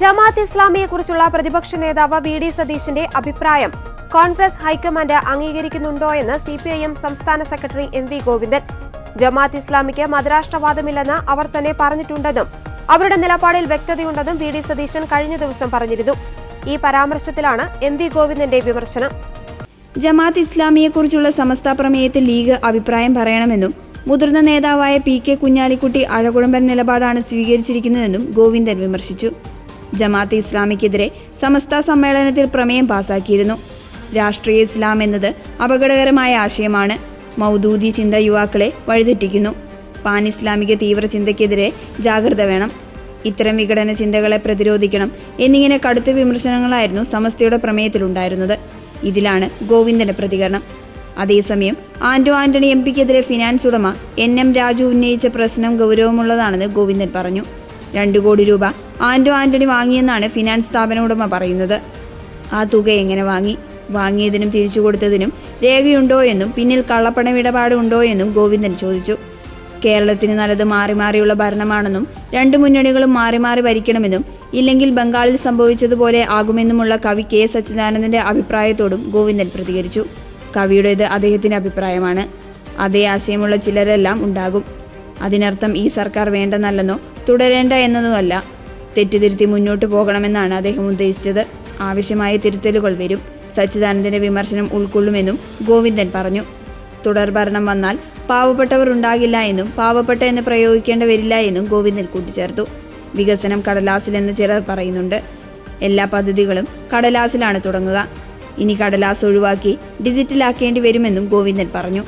ജമാഅത്ത് ഇസ്ലാമിയെക്കുറിച്ചുള്ള പ്രതിപക്ഷ നേതാവ് V D സതീശന്റെ അഭിപ്രായം. കോൺഗ്രസ് ഹൈക്കമാൻഡ് അംഗീകരിക്കുന്നുണ്ടോയെന്ന് സി പി ഐ എം സംസ്ഥാന secretary M V Govindan. Jamaat ഇസ്ലാമിക്ക് മതരാഷ്ട്രവാദമില്ലെന്ന് അവർ തന്നെ പറഞ്ഞിട്ടുണ്ടെന്നും അവരുടെ നിലപാടിൽ വ്യക്തതയുണ്ടെന്നും വി ഡി സതീശൻ കഴിഞ്ഞ ദിവസം പറഞ്ഞിരുന്നു. ഈ പരാമർശത്തിലാണ് എം വി ഗോവിന്ദന്റെ വിമർശനം. ജമാഅത്ത് ഇസ്ലാമിയെക്കുറിച്ചുള്ള സമസ്ത പ്രമേയത്തിൽ ലീഗ് അഭിപ്രായം പറയണമെന്നും മുതിർന്ന നേതാവായ പി കെ കുഞ്ഞാലിക്കുട്ടി അഴകുഴമ്പൻ നിലപാടാണ് സ്വീകരിച്ചിരിക്കുന്നതെന്നും ഗോവിന്ദൻ വിമർശിച്ചു. ജമാഅത്ത് ഇസ്ലാമിക്കെതിരെ സമസ്ത സമ്മേളനത്തിൽ പ്രമേയം പാസാക്കിയിരുന്നു. രാഷ്ട്രീയ ഇസ്ലാം എന്നത് അപകടകരമായ ആശയമാണ്. മൗദൂദി ചിന്ത യുവാക്കളെ വഴിതെറ്റിക്കുന്നു. പാൻ ഇസ്ലാമിക തീവ്ര ചിന്തയ്ക്കെതിരെ ജാഗ്രത വേണം. ഇത്തരം വിഘടന ചിന്തകളെ പ്രതിരോധിക്കണം എന്നിങ്ങനെ കടുത്ത വിമർശനങ്ങളായിരുന്നു സമസ്തയുടെ പ്രമേയത്തിലുണ്ടായിരുന്നത്. ഇതിലാണ് ഗോവിന്ദന്റെ പ്രതികരണം. അതേസമയം ആന്റോ ആന്റണി എം പിക്കെതിരെ ഫിനാൻസ് ഉടമ എൻ എം രാജു ഉന്നയിച്ച പ്രശ്നം ഗൗരവമുള്ളതാണെന്ന് ഗോവിന്ദൻ പറഞ്ഞു. രണ്ടു കോടി രൂപ ആന്റോ ആന്റണി വാങ്ങിയെന്നാണ് ഫിനാൻസ് സ്ഥാപന ഉടമ പറയുന്നത്. ആ തുക എങ്ങനെ വാങ്ങി? വാങ്ങിയതിനും തിരിച്ചു കൊടുത്തതിനും രേഖയുണ്ടോ എന്നും പിന്നിൽ കള്ളപ്പണമിടപാട് ഉണ്ടോ എന്നും ഗോവിന്ദൻ ചോദിച്ചു. കേരളത്തിന് നല്ലത് മാറി മാറിയുള്ള ഭരണമാണെന്നും രണ്ട് മുന്നണികളും മാറി മാറി ഭരിക്കണമെന്നും ഇല്ലെങ്കിൽ ബംഗാളിൽ സംഭവിച്ചതുപോലെ ആകുമെന്നുമുള്ള കവി കെ സച്ചിദാനന്ദന്റെ അഭിപ്രായത്തോടും ഗോവിന്ദൻ പ്രതികരിച്ചു. കവിയുടേത് അദ്ദേഹത്തിന്റെ അഭിപ്രായമാണ്. അതേ ആശയമുള്ള ചിലരെല്ലാം ഉണ്ടാകും. അതിനർത്ഥം ഈ സർക്കാർ വേണ്ടെന്നല്ലെന്നോ തുടരേണ്ട എന്നതുമല്ല. തെറ്റുതിരുത്തി മുന്നോട്ട് പോകണമെന്നാണ് അദ്ദേഹം ഉദ്ദേശിച്ചത്. ആവശ്യമായ തിരുത്തലുകൾ വരും. സച്ചിദാനന്ദന്റെ വിമർശനം ഉൾക്കൊള്ളുമെന്നും ഗോവിന്ദൻ പറഞ്ഞു. തുടർ ഭരണം വന്നാൽ പാവപ്പെട്ടവർ ഉണ്ടാകില്ല എന്നും പാവപ്പെട്ട എന്ന് പ്രയോഗിക്കേണ്ട വരില്ല എന്നും ഗോവിന്ദൻ കൂട്ടിച്ചേർത്തു. വികസനം കടലാസിലെന്ന് ചിലർ പറയുന്നുണ്ട്. എല്ലാ പദ്ധതികളും കടലാസിലാണ് തുടങ്ങുക. ഇനി കടലാസ് ഒഴിവാക്കി ഡിജിറ്റലാക്കേണ്ടി വരുമെന്നും ഗോവിന്ദൻ പറഞ്ഞു.